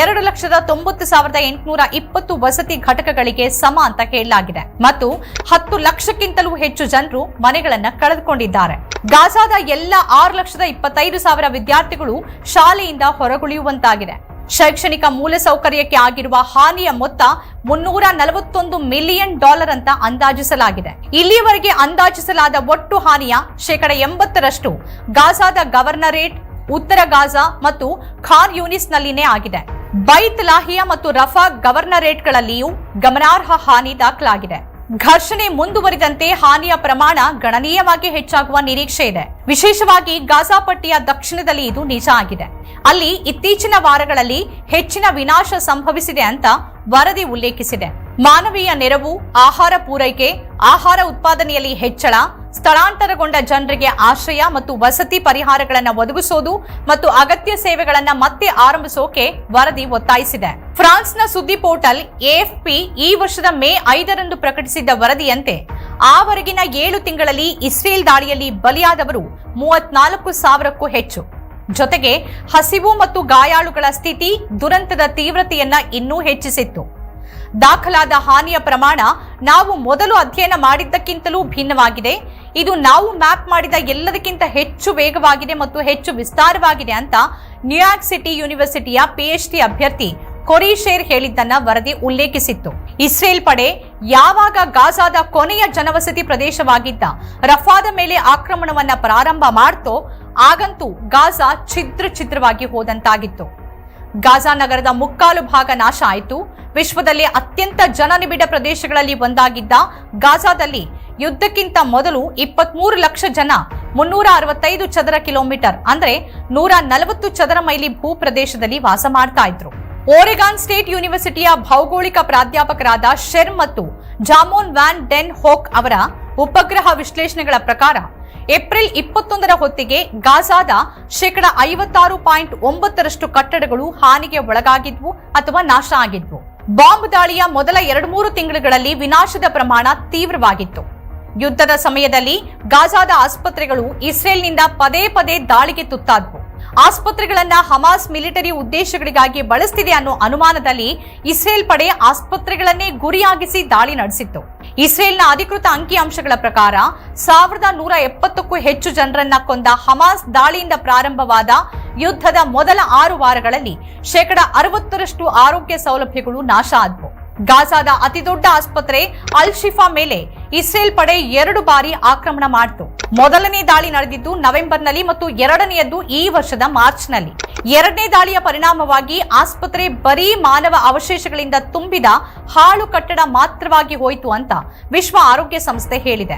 ಎರಡು ಲಕ್ಷದ ತೊಂಬತ್ತು ಸಾವಿರದ ಎಂಟುನೂರ ಇಪ್ಪತ್ತು ವಸತಿ ಘಟಕಗಳಿಗೆ ಸಮ ಅಂತ ಹೇಳಲಾಗಿದೆ. ಮತ್ತು ಹತ್ತು ಲಕ್ಷಕ್ಕಿಂತಲೂ ಹೆಚ್ಚು ಜನರು ಮನೆಗಳನ್ನು ಕಳೆದುಕೊಂಡಿದ್ದಾರೆ. ಗಾಜಾದ ಎಲ್ಲ ಆರು ಲಕ್ಷದ ಇಪ್ಪತ್ತೈದು ಸಾವಿರ ವಿದ್ಯಾರ್ಥಿಗಳು ಶಾಲೆಯಿಂದ ಹೊರಗುಳಿಯುವಂತಾಗಿದೆ. ಶೈಕ್ಷಣಿಕ ಮೂಲಸೌಕರ್ಯಕ್ಕೆ ಆಗಿರುವ ಹಾನಿಯ ಮೊತ್ತ ಮುನ್ನೂರ ನಲವತ್ತೊಂದು ಮಿಲಿಯನ್ ಡಾಲರ್ ಅಂತ ಅಂದಾಜಿಸಲಾಗಿದೆ. ಇಲ್ಲಿಯವರೆಗೆ ಅಂದಾಜಿಸಲಾದ ಒಟ್ಟು ಹಾನಿಯ ಶೇಕಡ ಎಂಬತ್ತರಷ್ಟು ಗಾಜಾದ ಗವರ್ನರೇಟ್, ಉತ್ತರ ಗಾಜಾ ಮತ್ತು ಖಾನ್ ಯೂನಿಸ್ನಲ್ಲಿನೇ ಆಗಿದೆ. ಬೈತ್ ಲಾಹಿಯಾ ಮತ್ತು ರಫಾ ಗವರ್ನರೇಟ್ಗಳಲ್ಲಿಯೂ ಗಮನಾರ್ಹ ಹಾನಿ ದಾಖಲಾಗಿದೆ. ಘರ್ಷಣೆ ಮುಂದುವರಿದಂತೆ ಹಾನಿಯ ಪ್ರಮಾಣ ಗಣನೀಯವಾಗಿ ಹೆಚ್ಚಾಗುವ ನಿರೀಕ್ಷೆ ಇದೆ. ವಿಶೇಷವಾಗಿ ಗಾಜಾ ಪಟ್ಟಿಯ ದಕ್ಷಿಣದಲ್ಲಿ ಇದು ನಿಜ ಆಗಿದೆ. ಅಲ್ಲಿ ಇತ್ತೀಚಿನ ವಾರಗಳಲ್ಲಿ ಹೆಚ್ಚಿನ ವಿನಾಶ ಸಂಭವಿಸಿದೆ ಅಂತ ವರದಿ ಉಲ್ಲೇಖಿಸಿದೆ. ಮಾನವೀಯ ನೆರವು, ಆಹಾರ ಪೂರೈಕೆ, ಆಹಾರ ಉತ್ಪಾದನೆಯಲ್ಲಿ ಹೆಚ್ಚಳ, ಸ್ಥಳಾಂತರಗೊಂಡ ಜನರಿಗೆ ಆಶ್ರಯ ಮತ್ತು ವಸತಿ ಪರಿಹಾರಗಳನ್ನು ಒದಗಿಸೋದು ಮತ್ತು ಅಗತ್ಯ ಸೇವೆಗಳನ್ನು ಮತ್ತೆ ಆರಂಭಿಸೋಕೆ ವರದಿ ಒತ್ತಾಯಿಸಿದೆ. ಫ್ರಾನ್ಸ್ನ ಸುದ್ದಿ ಪೋರ್ಟಲ್ ಎಎಫ್ಪಿ ಈ ವರ್ಷದ ಮೇ ಐದರಂದು ಪ್ರಕಟಿಸಿದ್ದ ವರದಿಯಂತೆ ಆವರೆಗಿನ ಏಳು ತಿಂಗಳಲ್ಲಿ ಇಸ್ರೇಲ್ ದಾಳಿಯಲ್ಲಿ ಬಲಿಯಾದವರು ಮೂವತ್ನಾಲ್ಕು ಸಾವಿರಕ್ಕೂ ಹೆಚ್ಚು. ಜೊತೆಗೆ ಹಸಿವು ಮತ್ತು ಗಾಯಾಳುಗಳ ಸ್ಥಿತಿ, ದುರಂತದ ತೀವ್ರತೆಯನ್ನ ಇನ್ನೂ ಹೆಚ್ಚಿಸಿತ್ತು. ದಾಖಲಾದ ಹಾನಿಯ ಪ್ರಮಾಣ ನಾವು ಮೊದಲು ಅಧ್ಯಯನ ಮಾಡಿದ್ದಕ್ಕಿಂತಲೂ ಭಿನ್ನವಾಗಿದೆ. ಇದು ನಾವು ಮ್ಯಾಪ್ ಮಾಡಿದ ಎಲ್ಲದಕ್ಕಿಂತ ಹೆಚ್ಚು ವೇಗವಾಗಿದೆ ಮತ್ತು ಹೆಚ್ಚು ವಿಸ್ತಾರವಾಗಿದೆ ಅಂತ ನ್ಯೂಯಾರ್ಕ್ ಸಿಟಿ ಯೂನಿವರ್ಸಿಟಿಯ ಪಿಎಚ್ಡಿ ಅಭ್ಯರ್ಥಿ ಕೊರಿಶೇರ್ ಹೇಳಿದ್ದನ್ನ ವರದಿ ಉಲ್ಲೇಖಿಸಿತ್ತು. ಇಸ್ರೇಲ್ ಪಡೆ ಯಾವಾಗ ಗಾಜಾದ ಕೊನೆಯ ಜನವಸತಿ ಪ್ರದೇಶವಾಗಿದ್ದ ರಫಾದ ಮೇಲೆ ಆಕ್ರಮಣವನ್ನ ಪ್ರಾರಂಭ ಮಾಡ್ತೋ, ಆಗಂತೂ ಗಾಜಾ ಛಿದ್ರ ಛಿದ್ರವಾಗಿ ಹೋದಂತಾಗಿತ್ತು. ಗಾಜಾ ನಗರದ ಮುಕ್ಕಾಲು ಭಾಗ ನಾಶ ಆಯಿತು. ವಿಶ್ವದಲ್ಲಿ ಅತ್ಯಂತ ಜನನಿಬಿಡ ಪ್ರದೇಶಗಳಲ್ಲಿ ಒಂದಾಗಿದ್ದ ಗಾಜಾದಲ್ಲಿ ಯುದ್ಧಕ್ಕಿಂತ ಮೊದಲು ಇಪ್ಪತ್ಮೂರು ಲಕ್ಷ ಜನ ಮುನ್ನೂರ ಅರವತ್ತೈದು ಚದರ ಕಿಲೋಮೀಟರ್ ಅಂದ್ರೆ ನೂರ ನಲವತ್ತು ಚದರ ಮೈಲಿ ಭೂ ಪ್ರದೇಶದಲ್ಲಿ ವಾಸ ಮಾಡ್ತಾ ಇದ್ರು. ಓರೆಗಾನ್ ಸ್ಟೇಟ್ ಯೂನಿವರ್ಸಿಟಿಯ ಭೌಗೋಳಿಕ ಪ್ರಾಧ್ಯಾಪಕರಾದ ಶೆರ್ ಮತ್ತು ಜಾಮೋನ್ ವ್ಯಾನ್ ಡೆನ್ ಹೋಕ್ ಅವರ ಉಪಗ್ರಹ ವಿಶ್ಲೇಷಣೆಗಳ ಪ್ರಕಾರ ಏಪ್ರಿಲ್ ಇಪ್ಪತ್ತೊಂದರ ಹೊತ್ತಿಗೆ ಗಾಜಾದ ಶೇಕಡ ಐವತ್ತಾರು ಪಾಯಿಂಟ್ ಒಂಬತ್ತರಷ್ಟು ಕಟ್ಟಡಗಳು ಹಾನಿಗೆ ಒಳಗಾಗಿದ್ವು ಅಥವಾ ನಾಶ ಆಗಿದ್ವು. ಬಾಂಬ್ ದಾಳಿಯ ಮೊದಲ ಎರಡು ಮೂರು ತಿಂಗಳುಗಳಲ್ಲಿ ವಿನಾಶದ ಪ್ರಮಾಣ ತೀವ್ರವಾಗಿತ್ತು. ಯುದ್ಧದ ಸಮಯದಲ್ಲಿ ಗಾಜಾದ ಆಸ್ಪತ್ರೆಗಳು ಇಸ್ರೇಲ್ನಿಂದ ಪದೇ ಪದೇ ದಾಳಿಗೆ ತುತ್ತಾದವು. ಆಸ್ಪತ್ರೆಗಳನ್ನ ಹಮಾಸ್ ಮಿಲಿಟರಿ ಉದ್ದೇಶಗಳಿಗಾಗಿ ಬಳಸ್ತಿದೆ ಅನ್ನೋ ಅನುಮಾನದಲ್ಲಿ ಇಸ್ರೇಲ್ ಪಡೆ ಆಸ್ಪತ್ರೆಗಳನ್ನೇ ಗುರಿಯಾಗಿಸಿ ದಾಳಿ ನಡೆಸಿತ್ತು. ಇಸ್ರೇಲ್ನ ಅಧಿಕೃತ ಅಂಕಿಅಂಶಗಳ ಪ್ರಕಾರ ಸಾವಿರದ ನೂರ ಎಪ್ಪತ್ತಕ್ಕೂ ಹೆಚ್ಚು ಜನರನ್ನ ಕೊಂದ ಹಮಾಸ್ ದಾಳಿಯಿಂದ ಪ್ರಾರಂಭವಾದ ಯುದ್ಧದ ಮೊದಲ ಆರು ವಾರಗಳಲ್ಲಿ ಶೇಕಡ ಅರವತ್ತರಷ್ಟು ಆರೋಗ್ಯ ಸೌಲಭ್ಯಗಳು ನಾಶ ಆದವು. ಗಾಜಾದ ಅತಿದೊಡ್ಡ ಆಸ್ಪತ್ರೆ ಅಲ್ ಶಿಫಾ ಮೇಲೆ ಇಸ್ರೇಲ್ ಪಡೆ ಎರಡು ಬಾರಿ ಆಕ್ರಮಣ ಮಾಡಿತು. ಮೊದಲನೇ ದಾಳಿ ನಡೆದಿದ್ದು ನವೆಂಬರ್ನಲ್ಲಿ ಮತ್ತು ಎರಡನೆಯದ್ದು ಈ ವರ್ಷದ ಮಾರ್ಚ್ನಲ್ಲಿ. ಎರಡನೇ ದಾಳಿಯ ಪರಿಣಾಮವಾಗಿ ಆಸ್ಪತ್ರೆ ಬರೀ ಮಾನವ ಅವಶೇಷಗಳಿಂದ ತುಂಬಿದ ಹಾಳು ಕಟ್ಟಡ ಮಾತ್ರವಾಗಿ ಹೋಯಿತು ಅಂತ ವಿಶ್ವ ಆರೋಗ್ಯ ಸಂಸ್ಥೆ ಹೇಳಿದೆ.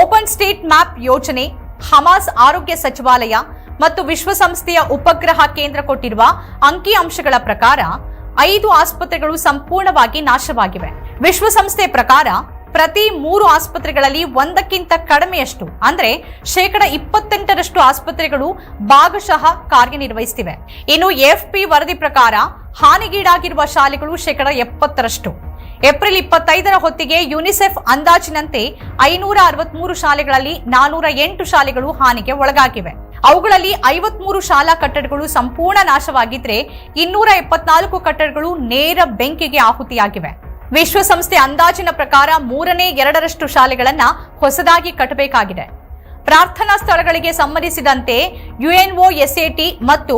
ಓಪನ್ ಸ್ಟೇಟ್ ಮ್ಯಾಪ್ ಯೋಜನೆ, ಹಮಾಸ್ ಆರೋಗ್ಯ ಸಚಿವಾಲಯ ಮತ್ತು ವಿಶ್ವಸಂಸ್ಥೆಯ ಉಪಗ್ರಹ ಕೇಂದ್ರ ಕೊಟ್ಟಿರುವ ಅಂಕಿಅಂಶಗಳ ಪ್ರಕಾರ ಐದು ಆಸ್ಪತ್ರೆಗಳು ಸಂಪೂರ್ಣವಾಗಿ ನಾಶವಾಗಿವೆ. ವಿಶ್ವಸಂಸ್ಥೆ ಪ್ರಕಾರ ಪ್ರತಿ ಮೂರು ಆಸ್ಪತ್ರೆಗಳಲ್ಲಿ ಒಂದಕ್ಕಿಂತ ಕಡಿಮೆಯಷ್ಟು, ಅಂದ್ರೆ ಶೇಕಡ ಇಪ್ಪತ್ತೆಂಟರಷ್ಟು ಆಸ್ಪತ್ರೆಗಳು ಭಾಗಶಃ ಕಾರ್ಯನಿರ್ವಹಿಸುತ್ತಿವೆ ಇನ್ನು ಎಫ್ಪಿ ವರದಿ ಪ್ರಕಾರ ಹಾನಿಗೀಡಾಗಿರುವ ಶಾಲೆಗಳು ಶೇಕಡ ಎಪ್ಪತ್ತರಷ್ಟು. ಏಪ್ರಿಲ್ ಇಪ್ಪತ್ತೈದರ ಹೊತ್ತಿಗೆ ಯುನಿಸೆಫ್ ಅಂದಾಜಿನಂತೆ ಐನೂರ ಅರವತ್ಮೂರು ಶಾಲೆಗಳಲ್ಲಿ ನಾನೂರ ಎಂಟು ಶಾಲೆಗಳು ಹಾನಿಗೆ ಒಳಗಾಗಿವೆ. ಅವುಗಳಲ್ಲಿ ಐವತ್ಮೂರು ಶಾಲಾ ಕಟ್ಟಡಗಳು ಸಂಪೂರ್ಣ ನಾಶವಾಗಿದ್ರೆ ಇನ್ನೂರ ಎಪ್ಪತ್ನಾಲ್ಕು ಕಟ್ಟಡಗಳು ನೇರ ಬೆಂಕಿಗೆ ಆಹುತಿಯಾಗಿವೆ. ವಿಶ್ವಸಂಸ್ಥೆ ಅಂದಾಜಿನ ಪ್ರಕಾರ ಮೂರನೇ ಎರಡರಷ್ಟು ಶಾಲೆಗಳನ್ನ ಹೊಸದಾಗಿ ಕಟ್ಟಬೇಕಾಗಿದೆ. ಪ್ರಾರ್ಥನಾ ಸ್ಥಳಗಳಿಗೆ ಸಂಬಂಧಿಸಿದಂತೆ ಯುಎನ್ಒ ಎಸ್ಎಟಿ ಮತ್ತು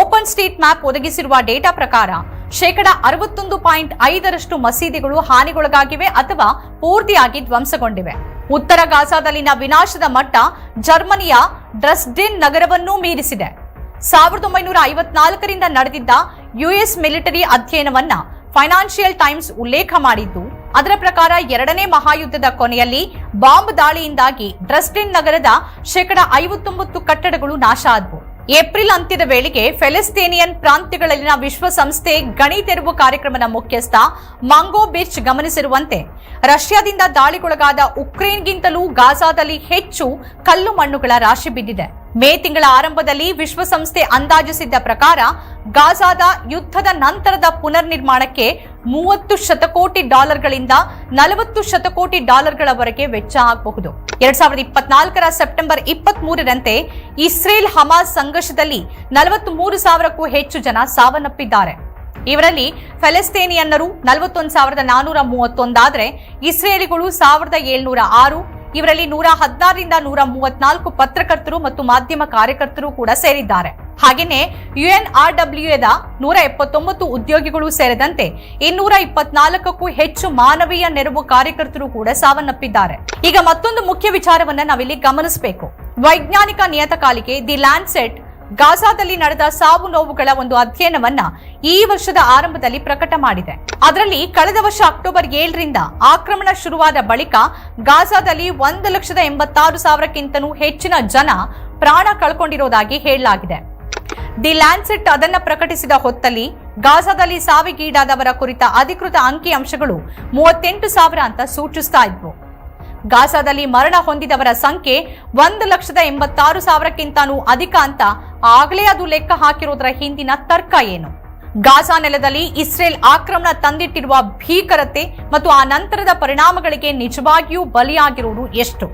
ಓಪನ್ ಸ್ಟ್ರೀಟ್ ಮ್ಯಾಪ್ ಒದಗಿಸಿರುವ ಡೇಟಾ ಪ್ರಕಾರ ಶೇಕಡ ಅರವತ್ತೊಂದು ಪಾಯಿಂಟ್ ಐದರಷ್ಟು ಮಸೀದಿಗಳು ಹಾನಿಗೊಳಗಾಗಿವೆ ಅಥವಾ ಪೂರ್ತಿಯಾಗಿ ಧ್ವಂಸಗೊಂಡಿವೆ. ಉತ್ತರ ಗಾಜಾದಲ್ಲಿನ ವಿನಾಶದ ಮಟ್ಟ ಜರ್ಮನಿಯ ಡ್ರಸ್ಡೆನ್ ನಗರವನ್ನೂ ಮೀರಿಸಿದೆ. ಸಾವಿರದ ಒಂಬೈನೂರ ಐವತ್ನಾಲ್ಕರಿಂದ ನಡೆದಿದ್ದ ಯುಎಸ್ ಮಿಲಿಟರಿ ಅಧ್ಯಯನವನ್ನ ಫೈನಾನ್ಷಿಯಲ್ ಟೈಮ್ಸ್ ಉಲ್ಲೇಖ ಮಾಡಿದ್ದು, ಅದರ ಪ್ರಕಾರ ಎರಡನೇ ಮಹಾಯುದ್ಧದ ಕೊನೆಯಲ್ಲಿ ಬಾಂಬ್ ದಾಳಿಯಿಂದಾಗಿ ಡ್ರಸ್ಟಿನ್ ನಗರದ ಶೇಕಡ ಐವತ್ತೊಂಬತ್ತು ಕಟ್ಟಡಗಳು ನಾಶ ಆದವು. ಏಪ್ರಿಲ್ ಅಂತ್ಯದ ವೇಳೆಗೆ ಫೆಲೆಸ್ತೇನಿಯನ್ ಪ್ರಾಂತ್ಯಗಳಲ್ಲಿನ ವಿಶ್ವಸಂಸ್ಥೆ ಗಣಿ ತೆರವು ಕಾರ್ಯಕ್ರಮದ ಮುಖ್ಯಸ್ಥ ಮಾಂಗೋ ಬಿರ್ಚ್ ಗಮನಿಸಿರುವಂತೆ, ರಷ್ಯಾದಿಂದ ದಾಳಿಗೊಳಗಾದ ಉಕ್ರೇನ್ಗಿಂತಲೂ ಗಾಜಾದಲ್ಲಿ ಹೆಚ್ಚು ಕಲ್ಲು ಮಣ್ಣುಗಳ ರಾಶಿ ಬಿದ್ದಿದೆ. ಮೇ ತಿಂಗಳ ಆರಂಭದಲ್ಲಿ ವಿಶ್ವಸಂಸ್ಥೆ ಅಂದಾಜಿಸಿದ್ದ ಪ್ರಕಾರ, ಗಾಜಾದ ಯುದ್ಧದ ನಂತರದ ಪುನರ್ನಿರ್ಮಾಣಕ್ಕೆ ಮೂವತ್ತು ಶತಕೋಟಿ ಡಾಲರ್ಗಳಿಂದ ನಲವತ್ತು ಶತಕೋಟಿ ಡಾಲರ್ಗಳವರೆಗೆ ವೆಚ್ಚ ಆಗಬಹುದು. ಎರಡ್ ಸಾವಿರದ ಇಪ್ಪತ್ನಾಲ್ಕರ ಸೆಪ್ಟೆಂಬರ್ ಇಪ್ಪತ್ತ್ ಮೂರರಂತೆ ಇಸ್ರೇಲ್ ಹಮಾಸ್ ಸಂಘರ್ಷದಲ್ಲಿ ನಲವತ್ತು ಮೂರು ಸಾವಿರಕ್ಕೂ ಹೆಚ್ಚು ಜನ ಸಾವನ್ನಪ್ಪಿದ್ದಾರೆ. ಇವರಲ್ಲಿ ಫೆಲೆಸ್ತೇನಿಯನ್ನರು ನಲವತ್ತೊಂದು ಸಾವಿರದ ನಾನೂರ ಮೂವತ್ತೊಂದಾದರೆ, ಇಸ್ರೇಲಿಗಳು ಸಾವಿರದ ಏಳ್ನೂರ ಆರು ಇವರಲ್ಲಿ ನೂರ ಹದಿನಾರರಿಂದ ನೂರ ಮೂವತ್ನಾಲ್ಕು ಪತ್ರಕರ್ತರು ಮತ್ತು ಮಾಧ್ಯಮ ಕಾರ್ಯಕರ್ತರು ಕೂಡ ಸೇರಿದ್ದಾರೆ. ಹಾಗೆಯೇ ಯುಎನ್ಆರ್ಡಬ್ಲ್ಯೂದ ನೂರ ಎಪ್ಪತ್ತೊಂಬತ್ತು ಉದ್ಯೋಗಿಗಳು ಸೇರಿದಂತೆ ಇನ್ನೂರ ಇಪ್ಪತ್ನಾಲ್ಕಕ್ಕೂ ಹೆಚ್ಚು ಮಾನವೀಯ ನೆರವು ಕಾರ್ಯಕರ್ತರು ಕೂಡ ಸಾವನ್ನಪ್ಪಿದ್ದಾರೆ. ಈಗ ಮತ್ತೊಂದು ಮುಖ್ಯ ವಿಚಾರವನ್ನ ನಾವಿಲ್ಲಿ ಗಮನಿಸಬೇಕು. ವೈಜ್ಞಾನಿಕ ನಿಯತಕಾಲಿಕೆ ದಿ ಲ್ಯಾಂಡ್ಸೆಟ್ ಗಾಜಾದಲ್ಲಿ ನಡೆದ ಸಾವು ನೋವುಗಳ ಒಂದು ಅಧ್ಯಯನವನ್ನ ಈ ವರ್ಷದ ಆರಂಭದಲ್ಲಿ ಪ್ರಕಟ ಮಾಡಿದೆ. ಅದರಲ್ಲಿ ಕಳೆದ ವರ್ಷ ಅಕ್ಟೋಬರ್ ಏಳರಿಂದ ಆಕ್ರಮಣ ಶುರುವಾದ ಬಳಿಕ ಗಾಜಾದಲ್ಲಿ ಒಂದು ಲಕ್ಷದ ಎಂಬತ್ತಾರು ಸಾವಿರಕ್ಕಿಂತನೂ ಹೆಚ್ಚಿನ ಜನ ಪ್ರಾಣ ಕಳ್ಕೊಂಡಿರೋದಾಗಿ ಹೇಳಲಾಗಿದೆ. ದಿ ಲ್ಯಾನ್ಸೆಟ್ ಅದನ್ನ ಪ್ರಕಟಿಸಿದ ಹೊತ್ತಲ್ಲಿ ಗಾಜಾದಲ್ಲಿ ಸಾವಿಗೀಡಾದವರ ಕುರಿತ ಅಧಿಕೃತ ಅಂಕಿ ಅಂಶಗಳು ಮೂವತ್ತೆಂಟು ಸಾವಿರ ಅಂತ ಸೂಚಿಸ್ತಾ ಇದ್ವು. ಗಾಜಾದಲ್ಲಿ ಮರಣ ಹೊಂದಿದವರ ಸಂಖ್ಯೆ ಒಂದು ಲಕ್ಷದ ಎಂಬತ್ತಾರು ಸಾವಿರಕ್ಕಿಂತನೂ ಅಧಿಕ ಅಂತ ಆಗಲೇ ಅದು ಲೆಕ್ಕ ಹಾಕಿರೋದರ ಹಿಂದಿನ ತರ್ಕ ಏನು? ಗಾಜಾ ನೆಲದಲ್ಲಿ ಇಸ್ರೇಲ್ ಆಕ್ರಮಣ ತಂದಿಟ್ಟಿರುವ ಭೀಕರತೆ ಮತ್ತು ಆ ನಂತರದ ಪರಿಣಾಮಗಳಿಗೆ ನಿಜವಾಗಿಯೂ ಬಲಿಯಾಗಿರುವುದು ಎಷ್ಟು?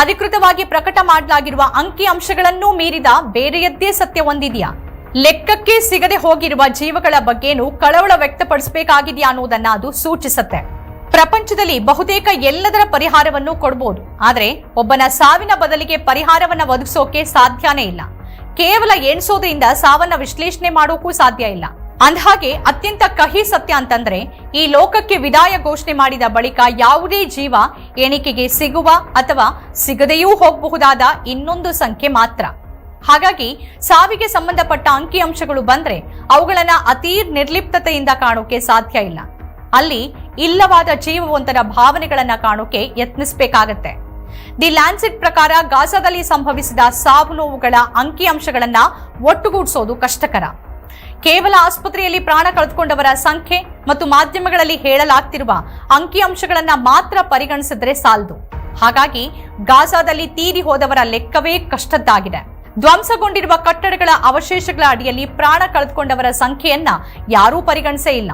ಅಧಿಕೃತವಾಗಿ ಪ್ರಕಟ ಮಾಡಲಾಗಿರುವ ಅಂಕಿ ಅಂಶಗಳನ್ನೂ ಮೀರಿದ ಬೇರೆಯದ್ದೇ ಸತ್ಯ ಹೊಂದಿದೆಯಾ ಲೆಕ್ಕಕ್ಕೆ ಸಿಗದೆ ಹೋಗಿರುವ ಜೀವಗಳ ಬಗ್ಗೆನೂ ಕಳವಳ ವ್ಯಕ್ತಪಡಿಸಬೇಕಾಗಿದೆಯಾ ಅನ್ನೋದನ್ನ ಅದು ಸೂಚಿಸುತ್ತೆ. ಪ್ರಪಂಚದಲ್ಲಿ ಬಹುತೇಕ ಎಲ್ಲದರ ಪರಿಹಾರವನ್ನು ಕೊಡಬಹುದು ಆದರೆ ಒಬ್ಬನ ಸಾವಿನ ಬದಲಿಗೆ ಪರಿಹಾರವನ್ನ ಒದಗಿಸೋಕೆ ಸಾಧ್ಯನೇ ಇಲ್ಲ. ಕೇವಲ ಎಣಿಸೋದ್ರಿಂದ ಸಾವನ್ನ ವಿಶ್ಲೇಷಣೆ ಮಾಡೋಕ್ಕೂ ಸಾಧ್ಯ ಇಲ್ಲ. ಅಂದಹಾಗೆ ಅತ್ಯಂತ ಕಹಿ ಸತ್ಯ ಅಂತಂದ್ರೆ ಈ ಲೋಕಕ್ಕೆ ವಿದಾಯ ಘೋಷಣೆ ಮಾಡಿದ ಬಳಿಕ ಯಾವುದೇ ಜೀವ ಎಣಿಕೆಗೆ ಸಿಗುವ ಅಥವಾ ಸಿಗದೆಯೂ ಹೋಗಬಹುದಾದ ಇನ್ನೊಂದು ಸಂಖ್ಯೆ ಮಾತ್ರ. ಹಾಗಾಗಿ ಸಾವಿಗೆ ಸಂಬಂಧಪಟ್ಟ ಅಂಕಿಅಂಶಗಳು ಬಂದ್ರೆ ಅವುಗಳನ್ನ ಅತೀ ನಿರ್ಲಿಪ್ತತೆಯಿಂದ ಕಾಣೋಕೆ ಸಾಧ್ಯ ಇಲ್ಲ. ಅಲ್ಲಿ ಇಲ್ಲವಾದ ಜೀವವಂತರ ಭಾವನೆಗಳನ್ನ ಕಾಣೋಕೆ ಯತ್ನಿಸಬೇಕಾಗತ್ತೆ. ದಿ ಲ್ಯಾನ್ಸೆಟ್ ಪ್ರಕಾರ ಗಾಜಾದಲ್ಲಿ ಸಂಭವಿಸಿದ ಸಾವು ನೋವುಗಳ ಅಂಕಿಅಂಶಗಳನ್ನ ಒಟ್ಟುಗೂಡಿಸೋದು ಕಷ್ಟಕರ. ಕೇವಲ ಆಸ್ಪತ್ರೆಯಲ್ಲಿ ಪ್ರಾಣ ಕಳೆದುಕೊಂಡವರ ಸಂಖ್ಯೆ ಮತ್ತು ಮಾಧ್ಯಮಗಳಲ್ಲಿ ಹೇಳಲಾಗ್ತಿರುವ ಅಂಕಿಅಂಶಗಳನ್ನ ಮಾತ್ರ ಪರಿಗಣಿಸಿದ್ರೆ ಸಾಲದು. ಹಾಗಾಗಿ ಗಾಜಾದಲ್ಲಿ ತೀರಿ ಹೋದವರ ಲೆಕ್ಕವೇ ಕಷ್ಟದ್ದಾಗಿದೆ. ಧ್ವಂಸಗೊಂಡಿರುವ ಕಟ್ಟಡಗಳ ಅವಶೇಷಗಳ ಅಡಿಯಲ್ಲಿ ಪ್ರಾಣ ಕಳೆದುಕೊಂಡವರ ಸಂಖ್ಯೆಯನ್ನ ಯಾರೂ ಪರಿಗಣಿಸೇ ಇಲ್ಲ.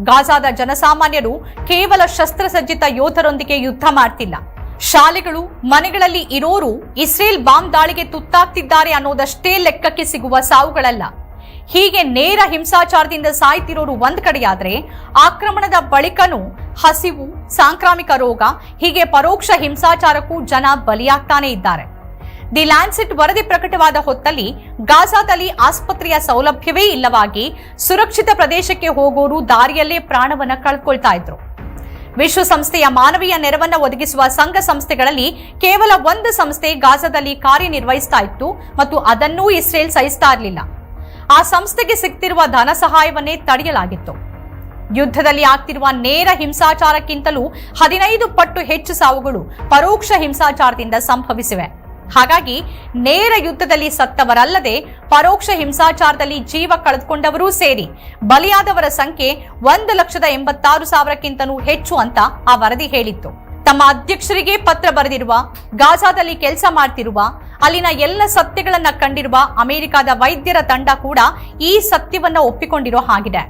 ಗಾಜಾದ ಜನಸಾಮಾನ್ಯರು ಕೇವಲ ಶಸ್ತ್ರಸಜ್ಜಿತ ಯೋಧರೊಂದಿಗೆ ಯುದ್ಧ ಮಾಡ್ತಿಲ್ಲ. ಶಾಲೆಗಳು, ಮನೆಗಳಲ್ಲಿ ಇರೋರು ಇಸ್ರೇಲ್ ಬಾಂಬ್ ದಾಳಿಗೆ ತುತ್ತಾಗ್ತಿದ್ದಾರೆ ಅನ್ನೋದಷ್ಟೇ ಲೆಕ್ಕಕ್ಕೆ ಸಿಗುವ ಸಾವುಗಳಲ್ಲ. ಹೀಗೆ ನೇರ ಹಿಂಸಾಚಾರದಿಂದ ಸಾಯ್ತಿರೋರು ಒಂದ್ ಕಡೆಯಾದ್ರೆ ಆಕ್ರಮಣದ ಬಳಿಕನೂ ಹಸಿವು, ಸಾಂಕ್ರಾಮಿಕ ರೋಗ, ಹೀಗೆ ಪರೋಕ್ಷ ಹಿಂಸಾಚಾರಕ್ಕೂ ಜನ ಬಲಿಯಾಗ್ತಾನೆ ಇದ್ದಾರೆ. ದಿ ಲ್ಯಾನ್ಸೆಟ್ ವರದಿ ಪ್ರಕಟವಾದ ಹೊತ್ತಲ್ಲಿ ಗಾಜಾದಲ್ಲಿ ಆಸ್ಪತ್ರೆಯ ಸೌಲಭ್ಯವೇ ಇಲ್ಲವಾಗಿ ಸುರಕ್ಷಿತ ಪ್ರದೇಶಕ್ಕೆ ಹೋಗೋರು ದಾರಿಯಲ್ಲೇ ಪ್ರಾಣವನ್ನ ಕಳ್ಕೊಳ್ತಾ ಇದ್ರು. ವಿಶ್ವಸಂಸ್ಥೆಯ ಮಾನವೀಯ ನೆರವನ್ನು ಒದಗಿಸುವ ಸಂಘ ಸಂಸ್ಥೆಗಳಲ್ಲಿ ಕೇವಲ ಒಂದು ಸಂಸ್ಥೆ ಗಾಜಾದಲ್ಲಿ ಕಾರ್ಯನಿರ್ವಹಿಸ್ತಾ ಇತ್ತು ಮತ್ತು ಅದನ್ನೂ ಇಸ್ರೇಲ್ ಸಹಿಸ್ತಾ ಇರಲಿಲ್ಲ. ಆ ಸಂಸ್ಥೆಗೆ ಸಿಗ್ತಿರುವ ಧನ ಸಹಾಯವನ್ನೇ ತಡೆಯಲಾಗಿತ್ತು. ಯುದ್ಧದಲ್ಲಿ ಆಗ್ತಿರುವ ನೇರ ಹಿಂಸಾಚಾರಕ್ಕಿಂತಲೂ ಹದಿನೈದು ಪಟ್ಟು ಹೆಚ್ಚು ಸಾವುಗಳು ಪರೋಕ್ಷ ಹಿಂಸಾಚಾರದಿಂದ ಸಂಭವಿಸಿವೆ. ಹಾಗಾಗಿ ನೇರ ಯುದ್ಧದಲ್ಲಿ ಸತ್ತವರಲ್ಲದೆ ಪರೋಕ್ಷ ಹಿಂಸಾಚಾರದಲ್ಲಿ ಜೀವ ಕಳೆದುಕೊಂಡವರೂ ಸೇರಿ, ಬಲಿಯಾದವರ ಸಂಖ್ಯೆ ಒಂದು ಲಕ್ಷದ ಎಂಬತ್ತಾರು ಸಾವಿರಕ್ಕಿಂತನೂ ಹೆಚ್ಚು ಅಂತ ಆ ವರದಿ ಹೇಳಿತ್ತು. ತಮ್ಮ ಅಧ್ಯಕ್ಷರಿಗೆ ಪತ್ರ ಬರೆದಿರುವ, ಗಾಜಾದಲ್ಲಿ ಕೆಲಸ ಮಾಡ್ತಿರುವ, ಅಲ್ಲಿನ ಎಲ್ಲ ಸತ್ಯಗಳನ್ನ ಕಂಡಿರುವ ಅಮೆರಿಕದ ವೈದ್ಯರ ತಂಡ ಕೂಡ ಈ ಸತ್ಯವನ್ನ ಒಪ್ಪಿಕೊಂಡಿರೋ ಹಾಗಿದೆ.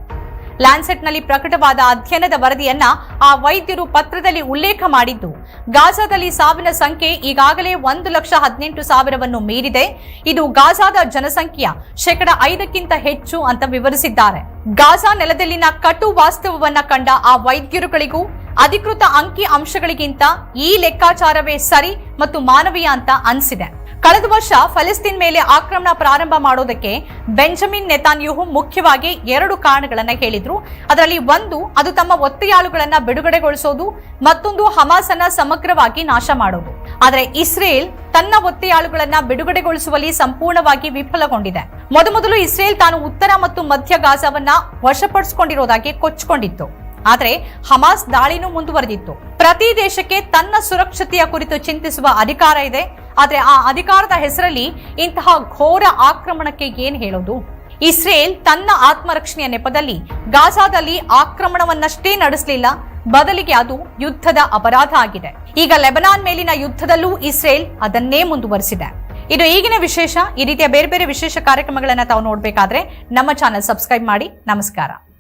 ಲ್ಯಾನ್ಸೆಟ್ನಲ್ಲಿ ಪ್ರಕಟವಾದ ಅಧ್ಯಯನದ ವರದಿಯನ್ನ ಆ ವೈದ್ಯರು ಪತ್ರದಲ್ಲಿ ಉಲ್ಲೇಖ ಮಾಡಿದ್ದು, ಗಾಜಾದಲ್ಲಿ ಸಾವಿನ ಸಂಖ್ಯೆ ಈಗಾಗಲೇ ಒಂದು ಲಕ್ಷ ಹದಿನೆಂಟು ಸಾವಿರವನ್ನು ಮೀರಿದೆ. ಇದು ಗಾಜಾದ ಜನಸಂಖ್ಯೆಯ ಶೇಕಡ ಐದಕ್ಕಿಂತ ಹೆಚ್ಚು ಅಂತ ವಿವರಿಸಿದ್ದಾರೆ. ಗಾಜಾ ನೆಲದಲ್ಲಿನ ಕಟು ವಾಸ್ತವವನ್ನ ಕಂಡ ಆ ವೈದ್ಯರುಗಳಿಗೂ ಅಧಿಕೃತ ಅಂಕಿ ಅಂಶಗಳಿಗಿಂತ ಈ ಲೆಕ್ಕಾಚಾರವೇ ಸರಿ ಮತ್ತು ಮಾನವೀಯ ಅಂತ ಅನಿಸಿದೆ. ಕಳೆದ ವರ್ಷ ಫಲಸ್ತೀನ್ ಮೇಲೆ ಆಕ್ರಮಣ ಪ್ರಾರಂಭ ಮಾಡೋದಕ್ಕೆ ಬೆಂಜಮಿನ್ ನೆತಾನ್ಯೂಹು ಮುಖ್ಯವಾಗಿ ಎರಡು ಕಾರಣಗಳನ್ನು ಹೇಳಿದ್ರು. ಅದರಲ್ಲಿ ಒಂದು, ಅದು ತಮ್ಮ ಒತ್ತೆಯಾಳುಗಳನ್ನು ಬಿಡುಗಡೆಗೊಳಿಸೋದು, ಮತ್ತೊಂದು ಹಮಾಸನ್ನ ಸಮಗ್ರವಾಗಿ ನಾಶ ಮಾಡೋದು. ಆದರೆ ಇಸ್ರೇಲ್ ತನ್ನ ಒತ್ತೆಯಾಳುಗಳನ್ನು ಬಿಡುಗಡೆಗೊಳಿಸುವಲ್ಲಿ ಸಂಪೂರ್ಣವಾಗಿ ವಿಫಲಗೊಂಡಿದೆ. ಮೊದಮೊದಲು ಇಸ್ರೇಲ್ ತಾನು ಉತ್ತರ ಮತ್ತು ಮಧ್ಯ ಗಾಜಾವನ್ನ ವಶಪಡಿಸಿಕೊಂಡಿರೋದಾಗಿ ಕೊಚ್ಚಿಕೊಂಡಿತ್ತು. ಆದರೆ ಹಮಾಸ್ ದಾಳಿನೂ ಮುಂದುವರೆದಿತ್ತು. ಪ್ರತಿ ದೇಶಕ್ಕೆ ತನ್ನ ಸುರಕ್ಷತೆಯ ಕುರಿತು ಚಿಂತಿಸುವ ಅಧಿಕಾರ ಇದೆ. ಆದರೆ ಆ ಅಧಿಕಾರದ ಹೆಸರಲ್ಲಿ ಇಂತಹ ಘೋರ ಆಕ್ರಮಣಕ್ಕೆ ಏನ್ ಹೇಳೋದು? ಇಸ್ರೇಲ್ ತನ್ನ ಆತ್ಮರಕ್ಷಣೆಯ ನೆಪದಲ್ಲಿ ಗಾಜಾದಲ್ಲಿ ಆಕ್ರಮಣವನ್ನಷ್ಟೇ ನಡೆಸಲಿಲ್ಲ. ಬದಲಿಗೆ ಅದು ಯುದ್ಧದ ಅಪರಾಧ ಆಗಿದೆ. ಈಗ ಲೆಬನಾನ್ ಮೇಲಿನ ಯುದ್ಧದಲ್ಲೂ ಇಸ್ರೇಲ್ ಅದನ್ನೇ ಮುಂದುವರೆಸಿದೆ. ಇದು ಈಗಿನ ವಿಶೇಷ. ಈ ರೀತಿಯ ಬೇರೆ ಬೇರೆ ವಿಶೇಷ ಕಾರ್ಯಕ್ರಮಗಳನ್ನ ತಾವು ನೋಡಬೇಕಾದ್ರೆ ನಮ್ಮ ಚಾನೆಲ್ ಸಬ್ಸ್ಕ್ರೈಬ್ ಮಾಡಿ. ನಮಸ್ಕಾರ.